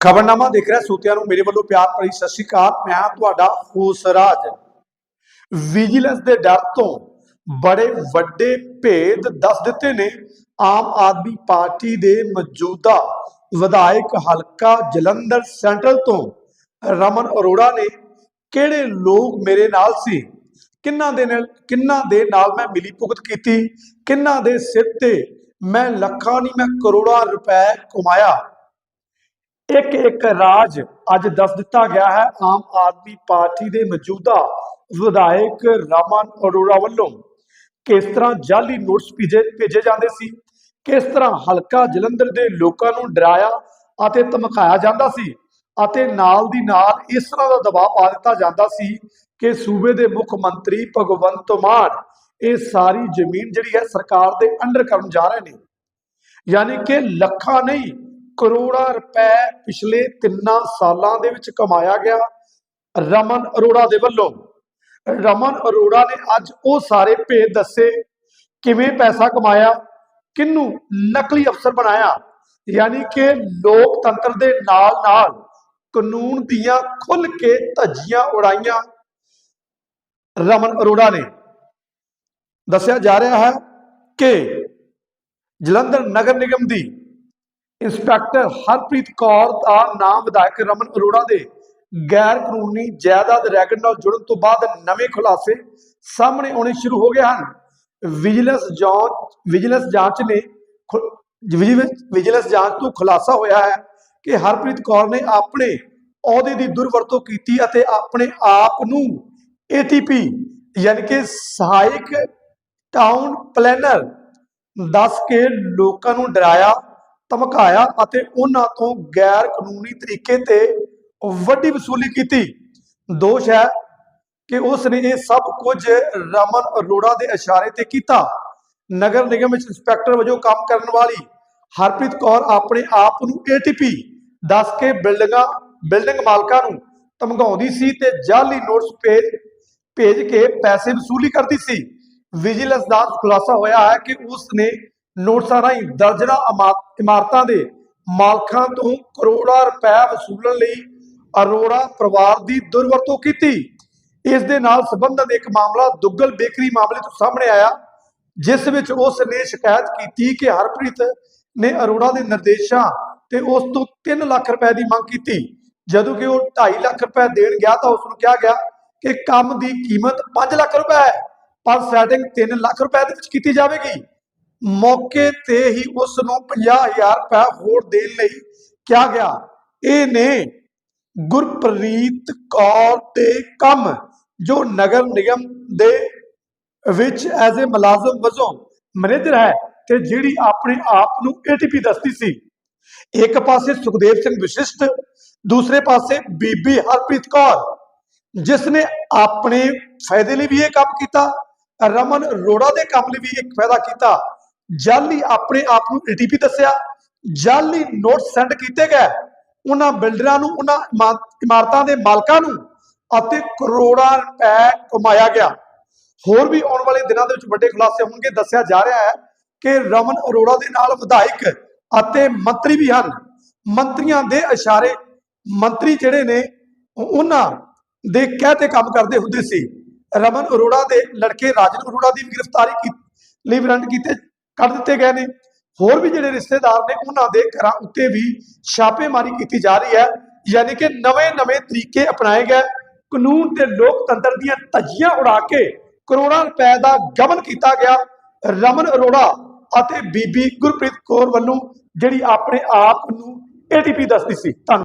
ਖਬਰਨਾਮਾ ਦੇਖ ਰਿਹਾ, ਸੋਤਿਆਂ ਨੂੰ ਮੇਰੇ ਵੱਲੋਂ ਪਿਆਰ ਭਰੀ ਸਤਿ ਸ਼੍ਰੀ ਅਕਾਲ। ਮੈਂ ਹਾਂ ਤੁਹਾਡਾ ਹੋਸਰਾਜ ਵਿਜੀਲੈਂਸ ਦੇ ਡਰ ਤੋਂ ਬੜੇ ਵੱਡੇ ਭੇਦ ਦੱਸ ਦਿੱਤੇ ਨੇ। ਆਮ ਆਦਮੀ ਪਾਰਟੀ ਦੇ ਮੌਜੂਦਾ ਵਿਧਾਇਕ ਹਲਕਾ ਜਲੰਧਰ ਸੈਂਟਰਲ ਤੋਂ ਰਮਨ ਅਰੋੜਾ ਨੇ, ਕਿਹੜੇ ਲੋਕ ਮੇਰੇ ਨਾਲ ਸੀ? ਕਿੰਨਾਂ ਦੇ ਨਾਲ, ਕਿੰਨਾਂ ਦੇ ਨਾਲ ਮੈਂ ਮਿਲੀ ਭੁਗਤ ਕੀਤੀ? ਕਿੰਨਾਂ ਦੇ ਸਿਰ ਤੇ ਮੈਂ ਲੱਖਾਂ ਨਹੀਂ, ਮੈਂ ਕਰੋੜਾਂ ਰੁਪਏ ਕਮਾਇਆ? ਇੱਕ ਇੱਕ ਰਾਜ ਅੱਜ ਦੱਸ ਦਿੱਤਾ ਗਿਆ ਹੈ। ਆਮ ਆਦਮੀ ਪਾਰਟੀ ਦੇ ਮੌਜੂਦਾ ਵਿਧਾਇਕ ਰਮਨ ਅਰੋੜਾ ਵੱਲੋਂ ਕਿਸ ਤਰ੍ਹਾਂ ਜਾਲੀ ਨੋਟਸ ਭੇਜੇ ਭੇਜੇ ਜਾਂਦੇ ਸੀ? ਕਿਸ ਤਰ੍ਹਾਂ ਹਲਕਾ ਜਲੰਧਰ ਦੇ ਲੋਕਾਂ ਨੂੰ ਡਰਾਇਆ ਅਤੇ ਧਮਕਾਇਆ ਜਾਂਦਾ ਸੀ? ਅਤੇ ਨਾਲ ਦੀ ਨਾਲ ਇਸ ਤਰ੍ਹਾਂ ਦਾ ਦਬਾਅ ਪਾ ਦਿੱਤਾ ਜਾਂਦਾ ਸੀ ਕਿ ਸੂਬੇ ਦੇ ਮੁੱਖ ਮੰਤਰੀ ਭਗਵੰਤ ਮਾਨ ਇਹ ਸਾਰੀ ਜ਼ਮੀਨ ਜਿਹੜੀ ਹੈ ਸਰਕਾਰ ਦੇ ਅੰਡਰ ਕਰਨ ਜਾ ਰਹੇ ਨੇ। ਯਾਨੀ ਕਿ ਲੱਖਾਂ ਨਹੀਂ ਕਰੋੜਾਂ ਰੁਪਏ ਪਿਛਲੇ ਤਿੰਨਾਂ ਸਾਲਾਂ ਦੇ ਵਿੱਚ ਕਮਾਇਆ ਗਿਆ ਰਮਨ ਅਰੋੜਾ ਦੇ ਵੱਲੋਂ। ਰਮਨ ਅਰੋੜਾ ਨੇ ਅੱਜ ਉਹ ਸਾਰੇ ਭੇਦ ਦੱਸੇ, ਕਿਵੇਂ ਪੈਸਾ ਕਮਾਇਆ ਕਿੰਨੂੰ ਨਕਲੀ ਅਫਸਰ ਬਣਾਇਆ, ਯਾਨੀ ਕਿ ਲੋਕਤੰਤਰ ਦੇ ਨਾਲ ਨਾਲ ਕਾਨੂੰਨ ਦੀਆਂ ਖੁੱਲ ਕੇ ਧੱਜੀਆਂ ਉਡਾਈਆਂ ਰਮਨ ਅਰੋੜਾ ਨੇ। ਦੱਸਿਆ ਜਾ ਰਿਹਾ ਹੈ ਕਿ ਜਲੰਧਰ ਨਗਰ ਨਿਗਮ ਦੀ ਇੰਸਪੈਕਟਰ ਹਰਪ੍ਰੀਤ ਕੌਰ ਦਾ ਨਾਮ ਵਿਧਾਇਕ ਰਮਨ ਅਰੋੜਾ ਦੇ ਗੈਰ ਕਾਨੂੰਨੀ ਜਾਇਦਾਦ ਰੈਕਟ ਨਾਲ ਜੁੜਨ ਤੋਂ ਬਾਅਦ ਨਵੇਂ ਖੁਲਾਸੇ ਸਾਹਮਣੇ ਆਉਣੇ ਸ਼ੁਰੂ ਹੋ ਗਏ ਹਨ। ਵਿਜੀਲੈਂਸ ਜਾਂਚ ਵਿਜੀਲੈਂਸ ਜਾਂਚ ਨੇ ਵਿਜੀਲੈਂਸ ਜਾਂਚ ਤੋਂ ਖੁਲਾਸਾ ਹੋਇਆ ਹੈ ਕਿ ਹਰਪ੍ਰੀਤ ਕੌਰ ਨੇ ਆਪਣੇ ਅਹੁਦੇ ਦੀ ਦੁਰਵਰਤੋਂ ਕੀਤੀ ਅਤੇ ਆਪਣੇ ਆਪ ਨੂੰ ਏਟੀਪੀ ਯਾਨੀ ਕਿ ਸਹਾਇਕ ਟਾਊਨ ਪਲੈਨਰ ਦੱਸ ਕੇ ਲੋਕਾਂ ਨੂੰ ਡਰਾਇਆ ਧਮਕਾਇਆ ਅਤੇ ਉਹਨਾਂ ਤੋਂ ਗੈਰ ਕਾਨੂੰਨੀ ਤਰੀਕੇ ਤੇ ਵੱਡੀ ਵਸੂਲੀ ਕੀਤੀ। ਦੋਸ਼ ਹੈ ਕਿ ਉਸ ਨੇ ਇਹ ਸਭ ਕੁਝ ਰਮਨ ਅਰੋੜਾ ਦੇ ਇਸ਼ਾਰੇ ਤੇ ਕੀਤਾ। ਨਗਰ ਨਿਗਮ ਵਿੱਚ ਇੰਸਪੈਕਟਰ ਵਜੋਂ ਕੰਮ ਕਰਨ ਵਾਲੀ ਹਰਪ੍ਰੀਤ ਕੌਰ ਆਪਣੇ ਆਪ ਨੂੰ ਏਟੀਪੀ ਦੱਸ ਕੇ ਬਿਲਡਿੰਗਾਂ, ਬਿਲਡਿੰਗ ਮਾਲਕਾਂ ਨੂੰ ਧਮਕਾਉਂਦੀ ਸੀ ਤੇ ਜਾਲੀ ਨੋਟਸ ਭੇਜ ਭੇਜ ਕੇ ਪੈਸੇ ਵਸੂਲੀ ਕਰਦੀ ਸੀ। ਵਿਜੀਲੈਂਸ ਦਾ ਖੁਲਾਸਾ ਹੋਇਆ ਹੈ ਕਿ ਉਸ ਨੇ ਨੋਟਸਾਂ ਰਾਹੀਂ ਦਰਜਨਾਂ ਇਮਾਰਤਾਂ ਦੇ ਮਾਲਕਾਂ ਤੋਂ ਕਰੋੜਾਂ ਰੁਪਏ ਵਸੂਲਣ ਲਈ ਅਰੋੜਾ ਪਰਿਵਾਰ ਦੀ ਦੁਰਵਰਤੋਂ ਕੀਤੀ। ਇਸ ਦੇ ਨਾਲ ਸੰਬੰਧਿਤ ਇੱਕ ਮਾਮਲਾ ਦੁੱਗਲ ਬੇਕਰੀ ਮਾਮਲੇ ਤੋਂ ਸਾਹਮਣੇ ਆਇਆ, ਜਿਸ ਵਿੱਚ ਉਸ ਨੇ ਸ਼ਿਕਾਇਤ ਕੀਤੀ ਕਿ ਹਰਪ੍ਰੀਤ ਨੇ ਅਰੋੜਾ ਦੇ ਨਿਰਦੇਸ਼ਾਂ ਤੇ ਉਸ ਤੋਂ 3 ਲੱਖ ਰੁਪਏ ਦੀ ਮੰਗ ਕੀਤੀ। ਜਦੋਂ ਕਿ ਉਹ 2.5 ਲੱਖ ਰੁਪਏ ਦੇਣ ਗਿਆ ਤਾਂ ਉਸ ਨੂੰ ਕਿਹਾ ਗਿਆ ਕਿ ਕੰਮ ਦੀ ਕੀਮਤ 5 ਲੱਖ ਰੁਪਏ ਹੈ, ਪਰ ਸੈਟਿੰਗ 3 ਲੱਖ ਰੁਪਏ ਦੇ ਵਿੱਚ ਕੀਤੀ ਜਾਵੇਗੀ। ਮੌਕੇ ਤੇ ਹੀ ਉਸ ਨੂੰ 50000 ਰੁਪਏ ਹੋਰ ਦੇਣ ਲਈ ਕਿਹਾ ਗਿਆ। ਇਹ ਨੇ ਗੁਰਪ੍ਰੀਤ ਕੌਰ ਦੇ ਕੰਮ, ਜੋ ਨਗਰ ਨਿਗਮ ਦੇ ਵਿੱਚ ਐਜ਼ ਅ ਮੁਲਾਜ਼ਮ ਵਜੋਂ ਮੈਨੇਜਰ ਹੈ ਤੇ ਜਿਹੜੀ ਆਪਣੇ ਆਪ ਨੂੰ ਏਟੀਪੀ ਦੱਸਦੀ ਸੀ। ਇੱਕ ਪਾਸੇ ਸੁਖਦੇਵ ਸਿੰਘ ਵਿਸ਼ਿਸ਼ਟ, ਦੂਸਰੇ ਪਾਸੇ ਬੀਬੀ ਹਰਪ੍ਰੀਤ ਕੌਰ, ਜਿਸ ਨੇ ਆਪਣੇ ਫਾਇਦੇ ਲਈ ਵੀ ਇਹ ਕੰਮ ਕੀਤਾ, ਰਮਨ ਅਰੋੜਾ ਦੇ ਕੰਮ ਲਈ ਵੀ ਇੱਕ ਫਾਇਦਾ ਕੀਤਾ ਜਾਲੀ ਆਪਣੇ ਆਪ ਨੂੰ ਏਟੀਪੀ ਦੱਸਿਆ, ਜਾਲੀ ਨੋਟ ਸੈਂਡ ਕੀਤੇ ਗਏ ਉਹਨਾਂ ਬਿਲਡਰਾਂ ਨੂੰ, ਉਹਨਾਂ ਇਮਾਰਤਾਂ ਦੇ ਮਾਲਕਾਂ ਨੂੰ ਅਤੇ ਕਰੋੜਾਂ ਰੁਪਏ ਕਮਾਇਆ ਗਿਆ। ਹੋਰ ਵੀ ਆਉਣ ਵਾਲੇ ਦਿਨਾਂ ਦੇ ਵਿੱਚ ਵੱਡੇ ਖੁਲਾਸੇ ਹੋਣਗੇ। ਦੱਸਿਆ ਜਾ ਰਿਹਾ ਹੈ ਕਿ ਰਮਨ ਅਰੋੜਾ ਦੇ ਨਾਲ ਵਿਧਾਇਕ ਅਤੇ ਮੰਤਰੀ ਵੀ ਹਨ। ਮੰਤਰੀਆਂ ਦੇ ਇਸ਼ਾਰੇ ਮੰਤਰੀ ਜਿਹੜੇ ਨੇ ਉਹਨਾਂ ਦੇ ਕਹਿ ਤੇ ਕੰਮ ਕਰਦੇ ਹੁੰਦੇ ਸੀ। ਰਮਨ ਅਰੋੜਾ ਦੇ ਲੜਕੇ ਰਾਜਨ ਅਰੋੜਾ ਦੀ ਵੀ ਗ੍ਰਿਫਤਾਰੀ ਲਈ ਵਾਰੰਟ ਕੀਤੇ ਕਰ ਦਿੱਤੇ ਗਏ ਨੇ। ਹੋਰ ਵੀ ਜਿਹੜੇ ਰਿਸ਼ਤੇਦਾਰ ਨੇ, ਉਹਨਾਂ ਦੇ ਘਰਾਂ ਉੱਤੇ ਵੀ ਛਾਪੇਮਾਰੀ ਕੀਤੀ ਜਾ ਰਹੀ ਹੈ। ਯਾਨੀ ਕਿ ਨਵੇਂ-ਨਵੇਂ ਤਰੀਕੇ ਅਪਣਾਏ ਗਏ। ਕਾਨੂੰਨ ਤੇ ਲੋਕਤੰਤਰ ਦੀਆਂ ਧੱਜੀਆਂ ਉਡਾ ਕੇ ਕਰੋੜਾਂ ਰੁਪਏ ਦਾ ਗਬਨ ਕੀਤਾ ਗਿਆ। ਰਮਨ ਅਰੋੜਾ ਅਤੇ ਬੀਬੀ ਗੁਰਪ੍ਰੀਤ ਕੌਰ ਵੱਲੋਂ ਜਿਹੜੀ ਆਪਣੇ ਆਪ ਨੂੰ ਏਟੀਪੀ ਦੱਸਦੀ ਸੀ। ਧੰਨਵਾਦ।